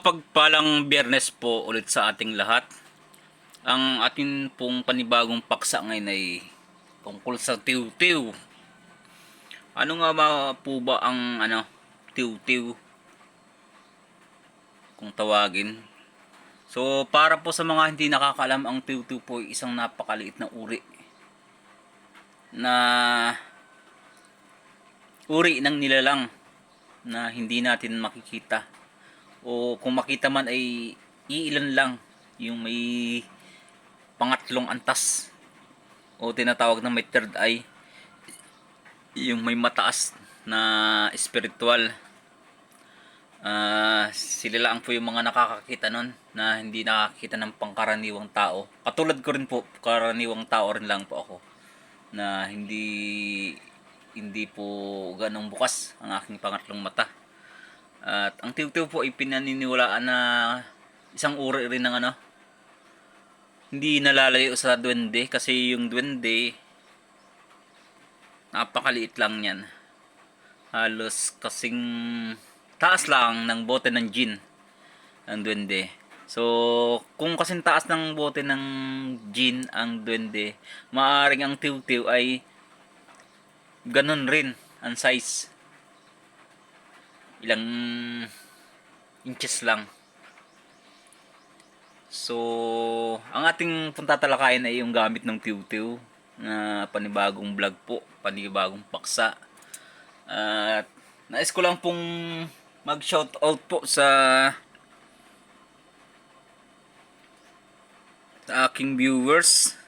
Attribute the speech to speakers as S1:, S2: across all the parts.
S1: Mapagpalang biyernes po ulit sa ating lahat. Ang ating pong panibagong paksa ngayon ay tungkol sa tiw-tiw. Ano nga ba po ba ang ano, tiw-tiw? Kung tawagin. So, para po sa mga hindi nakakalam, ang tiw-tiw po ay isang napakaliit na uri na uri ng nilalang na hindi natin makikita o kung makita man ay iilan lang yung may pangatlong antas o tinatawag na may third eye yung may mataas na spiritual. Ah, sila lang po yung mga nakakakita nun na hindi nakakita ng pangkaraniwang tao. Katulad ko rin po karaniwang tao rin lang po ako na hindi hindi po ganong bukas ang aking pangatlong mata at ang tiw-tiw po ay pinaniniwalaan na isang uri rin ng ano, hindi nalalayo sa duwende kasi yung duwende napakaliit lang yan. Halos kasing taas lang ng bote ng gin ang duwende. So, kung kasing taas ng bote ng gin ang duwende, maaaring ang tiw-tiw ay ganun rin ang size ilang inches lang. So, ang ating puntatalakayan ay yung gamit ng tiw-tiw na panibagong vlog po, panibagong paksa. At nais ko lang pong mag-shout out po sa sa aking viewers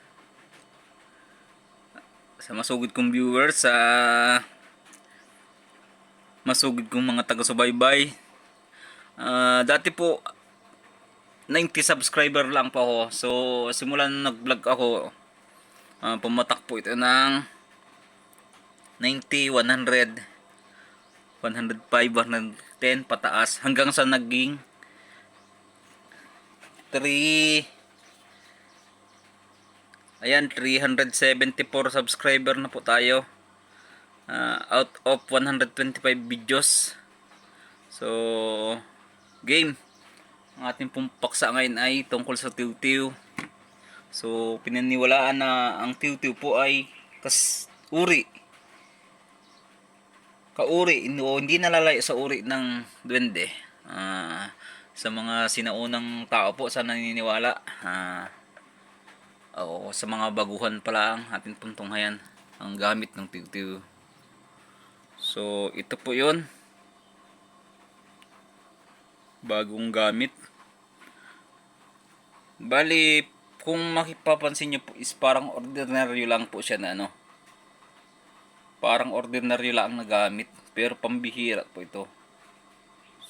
S1: sa masugid kong viewers sa masugid kong mga taga-subaybay. Ah, dati po 90 subscriber lang po ako. So simula nung nag-vlog ako, ah, pumatak po ito ng 90, 100, 105, 110 pataas hanggang sa naging 3 Ayan, 374 subscriber na po tayo uh, out of 125 videos. So, game. Ang ating pong paksa ngayon ay tungkol sa tiw-tiw. So, pinaniwalaan na ang tiw-tiw po ay kas uri. Kauri, o hindi nalalayo sa uri ng duwende. Ah, sa mga sinaunang tao po sa naniniwala. Ah, o sa mga baguhan pa lang ating puntunghayan ang gamit ng tiw-tiw. So, ito po yon Bagong gamit. Bali, kung makipapansin nyo po is parang ordinaryo lang po siya na ano. Parang ordinaryo lang na gamit. Pero pambihira po ito.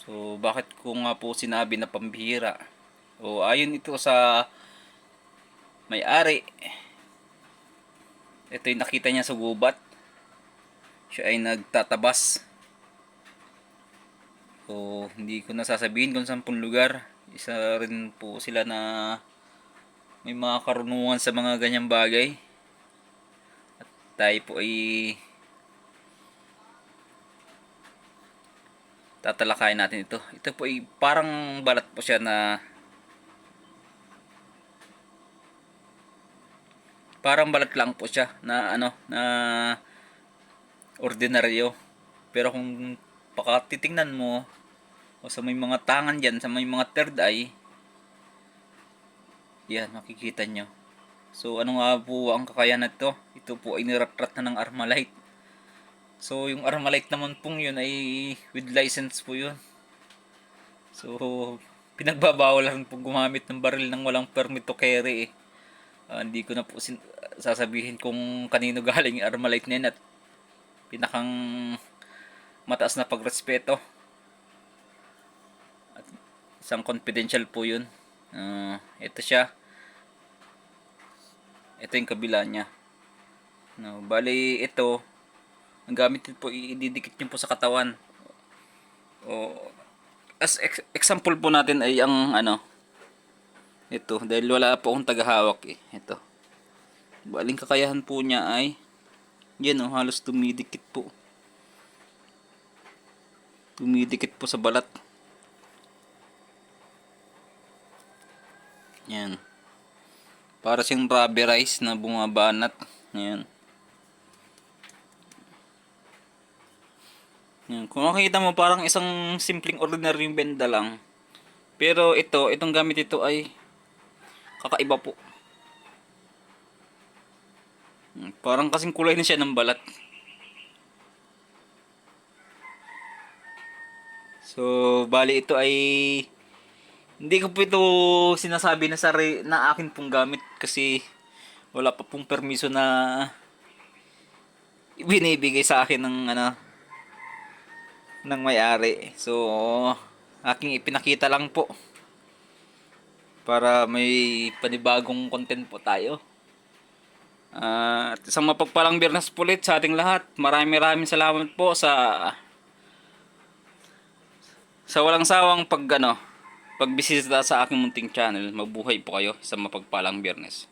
S1: So, bakit ko nga po sinabi na pambihira? O, ayon ito sa may-ari. Ito yung nakita niya sa gubat siya ay nagtatabas. So, hindi ko nasasabihin kung saan pong lugar. Isa rin po sila na may mga karunungan sa mga ganyang bagay. At tayo po ay tatalakayin natin ito. Ito po ay parang balat po siya na parang balat lang po siya na ano na ordinaryo. Pero kung pakatitingnan mo, o sa may mga tangan dyan, sa may mga third eye, yan, makikita nyo. So, ano nga po ang kakayahan nito? Ito po ay niratrat na ng Armalite. So, yung Armalite naman pong yun ay with license po yun. So, pinagbabawal lang po gumamit ng baril ng walang permit to carry eh. Ah, hindi ko na po sasabihin kung kanino galing yung Armalite na yun at pinakang mataas na pagrespeto. At isang confidential po yun. Uh, ito siya. Ito yung kabila niya. No, bali ito ang gamit po ididikit nyo po sa katawan. O as ex- example po natin ay ang ano ito dahil wala po akong tagahawak eh ito. Baling kakayahan po niya ay yan o, halos tumidikit po. Tumidikit po sa balat. Yan. Para siyang rubberized na bumabanat. Yan. Yan. Kung makikita mo parang isang simpleng ordinary benda lang. Pero ito, itong gamit ito ay kakaiba po. Parang kasing kulay na siya ng balat. So, bali ito ay hindi ko po ito sinasabi na sari na akin pong gamit kasi wala pa pong permiso na binibigay sa akin ng ano ng may-ari. So, aking ipinakita lang po para may panibagong content po tayo. Ah, at isang mapagpalang biyernes po ulit sa ating lahat. Maraming maraming salamat po sa sa walang sawang pag ano, pagbisita sa aking munting channel. Mabuhay po kayo sa mapagpalang biyernes.